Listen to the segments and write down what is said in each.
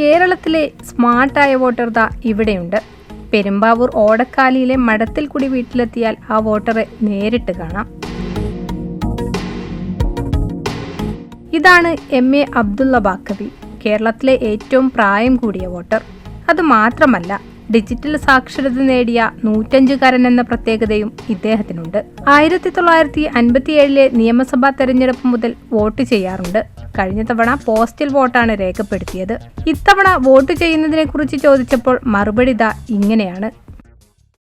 കേരളത്തിലെ സ്മാർട്ടായ വോട്ടർ ദാ ഇവിടെയുണ്ട്. പെരുമ്പാവൂർ ഓടക്കാലിയിലെ കൂടി വീട്ടിലെത്തിയാൽ ആ വോട്ടറെ നേരിട്ട് കാണാം. ഇതാണ് എം എ അബ്ദുള്ള ബാക്കവി കേരളത്തിലെ ഏറ്റവും പ്രായം കൂടിയ വോട്ടർ. അത് മാത്രമല്ല ഡിജിറ്റൽ സാക്ഷരത നേടിയ നൂറ്റഞ്ചുകാരൻ എന്ന പ്രത്യേകതയും ഇദ്ദേഹത്തിനുണ്ട്. ആയിരത്തി തൊള്ളായിരത്തി അൻപത്തിയേഴിലെ നിയമസഭാ തെരഞ്ഞെടുപ്പ് മുതൽ വോട്ട് ചെയ്യാറുണ്ട്. കഴിഞ്ഞ തവണ പോസ്റ്റൽ വോട്ടാണ് രേഖപ്പെടുത്തിയത്. ഇത്തവണ വോട്ട് ചെയ്യുന്നതിനെ കുറിച്ച് ചോദിച്ചപ്പോൾ മറുപടി ഇതാ ഇങ്ങനെയാണ്.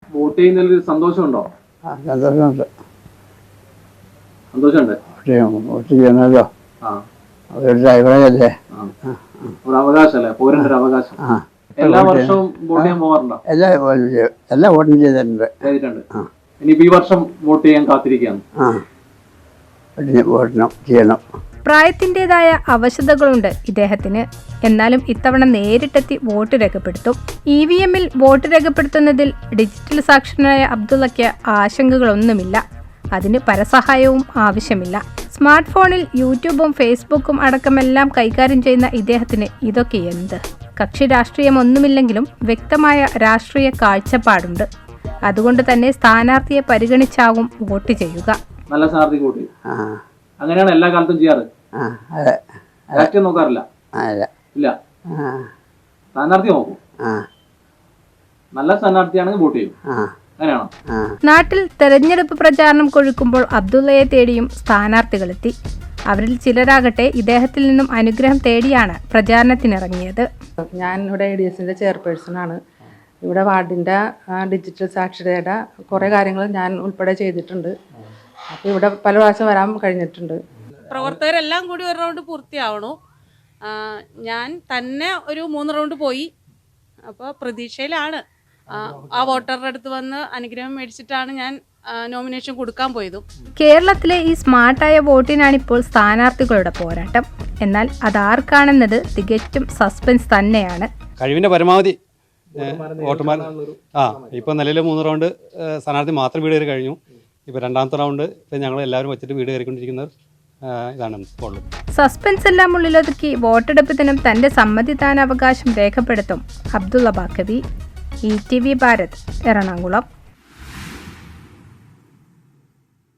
വോട്ട് ചെയ്യുന്നതിൽ സന്തോഷമുണ്ടോ? സന്തോഷമുണ്ട്. സന്തോഷമുണ്ട്? വോട്ട് ചെയ്യണമല്ലോ. അതൊരു അല്ലേ? ഒരു അവകാശമല്ലേ പൗരന്റെ ഒരു അവകാശം. ആ. എല്ലാ വർഷവും വോട്ട് ചെയ്യാൻ പോകാറുണ്ടോ? എല്ലാ വോട്ടും ചെയ്യും എല്ലാ വോട്ടും ചെയ്തിട്ടുണ്ട്. ചെയ്തിട്ടുണ്ട്. ഇനിയിപ്പോ ഈ വർഷം വോട്ട് ചെയ്യാൻ കാത്തിരിക്കുകയാണ്. ആ. വോട്ടണം ചെയ്യണം. പ്രായത്തിന്റെതായ അവശതകളുണ്ട് ഇദ്ദേഹത്തിന്. എന്നാലും ഇത്തവണ നേരിട്ടെത്തി വോട്ട് രേഖപ്പെടുത്തും. ഇ വി എമ്മിൽ വോട്ട് രേഖപ്പെടുത്തുന്നതിൽ ഡിജിറ്റൽ സാക്ഷരനായ അബ്ദുള്ളയ്ക്ക് ആശങ്കകളൊന്നുമില്ല. അതിന് പരസഹായവും ആവശ്യമില്ല. സ്മാർട്ട് ഫോണിൽ യൂട്യൂബും ഫേസ്ബുക്കും അടക്കമെല്ലാം കൈകാര്യം ചെയ്യുന്ന ഇദ്ദേഹത്തിന് ഇതൊക്കെ എന്ത്? കക്ഷി രാഷ്ട്രീയമൊന്നുമില്ലെങ്കിലും വ്യക്തമായ രാഷ്ട്രീയ കാഴ്ചപ്പാടുണ്ട്. അതുകൊണ്ട് തന്നെ സ്ഥാനാർത്ഥിയെ പരിഗണിച്ചാവും വോട്ട് ചെയ്യുക. നല്ല സ്ഥാനാർത്ഥി വോട്ട് ആ. അങ്ങനെയാണ് എല്ലാ കാലത്തും ചെയ്യാറ്. രാഷ്ട്രീയം നോക്കാറില്ല. ഇല്ല. ആ. സ്ഥാനാർത്ഥി നോക്കും. ആ. നല്ല സ്ഥാനാർത്ഥിയാണെങ്കിൽ വോട്ട് ചെയ്യും. ആ. അങ്ങനെയാണോ? നാട്ടിൽ തെരഞ്ഞെടുപ്പ് പ്രചാരണം കൊഴുക്കുമ്പോൾ അബ്ദുള്ളയെ തേടിയും സ്ഥാനാർത്ഥികളെത്തി അവരിൽ ചിലരാകട്ടെ ഇദ്ദേഹത്തിൽ നിന്നും അനുഗ്രഹം തേടിയാണ് പ്രചാരണത്തിനിറങ്ങിയത്. ഞാൻ ഇവിടെ എ ഡി എസിന്റെ ചെയർപേഴ്സണാണ് ഇവിടെ വാർഡിന്റെ ഡിജിറ്റൽ സാക്ഷരതയുടെ കുറേ കാര്യങ്ങൾ ഞാൻ ഉൾപ്പെടെ ചെയ്തിട്ടുണ്ട്. അപ്പോൾ ഇവിടെ പല പ്രാവശ്യം വരാൻ കഴിഞ്ഞിട്ടുണ്ട്. പ്രവർത്തകരെല്ലാം കൂടി ഒരു റൗണ്ട് പൂർത്തിയാവണു. ഞാൻ തന്നെ ഒരു മൂന്ന് റൗണ്ട് പോയി. അപ്പോൾ പ്രതീക്ഷയിലാണ്. ആ, ആ വോട്ടറുടെ അടുത്ത് വന്ന് അനുഗ്രഹം മേടിച്ചിട്ടാണ് ഞാൻ നോമിനേഷൻ കൊടുക്കാൻ പോയതും. കേരളത്തിലെ ഈ സ്മാർട്ടായ വോട്ടിനാണ് ഇപ്പോൾ സ്ഥാനാർത്ഥികളുടെ പോരാട്ടം. എന്നാൽ അതാർക്കാണെന്നത് തികച്ചും സസ്പെൻസ് തന്നെയാണ്. കഴിവിന്റെ പരമാവധി വോട്ടർമാർ ആ ഇപ്പോൾ നിലവിൽ മൂന്ന് റൗണ്ട് സ്ഥാനാർത്ഥി മാത്രം വീട് കയറി കഴിഞ്ഞു. ഇപ്പോൾ രണ്ടാമത്തെ റൗണ്ട് ഞങ്ങൾ എല്ലാവരും വെച്ചിട്ട് വീട് കയറിക്കൊണ്ടിരിക്കുന്നത് ഇതാണ് ഉള്ളത് സസ്പെൻസ് എല്ലാം ഉള്ളിലൊതുക്കി വോട്ടെടുപ്പ് ദിനം തന്റെ സമ്മതിദാനാവകാശം രേഖപ്പെടുത്തും. Abdulla ബാക്കബി E T V Bharat Ernakulam.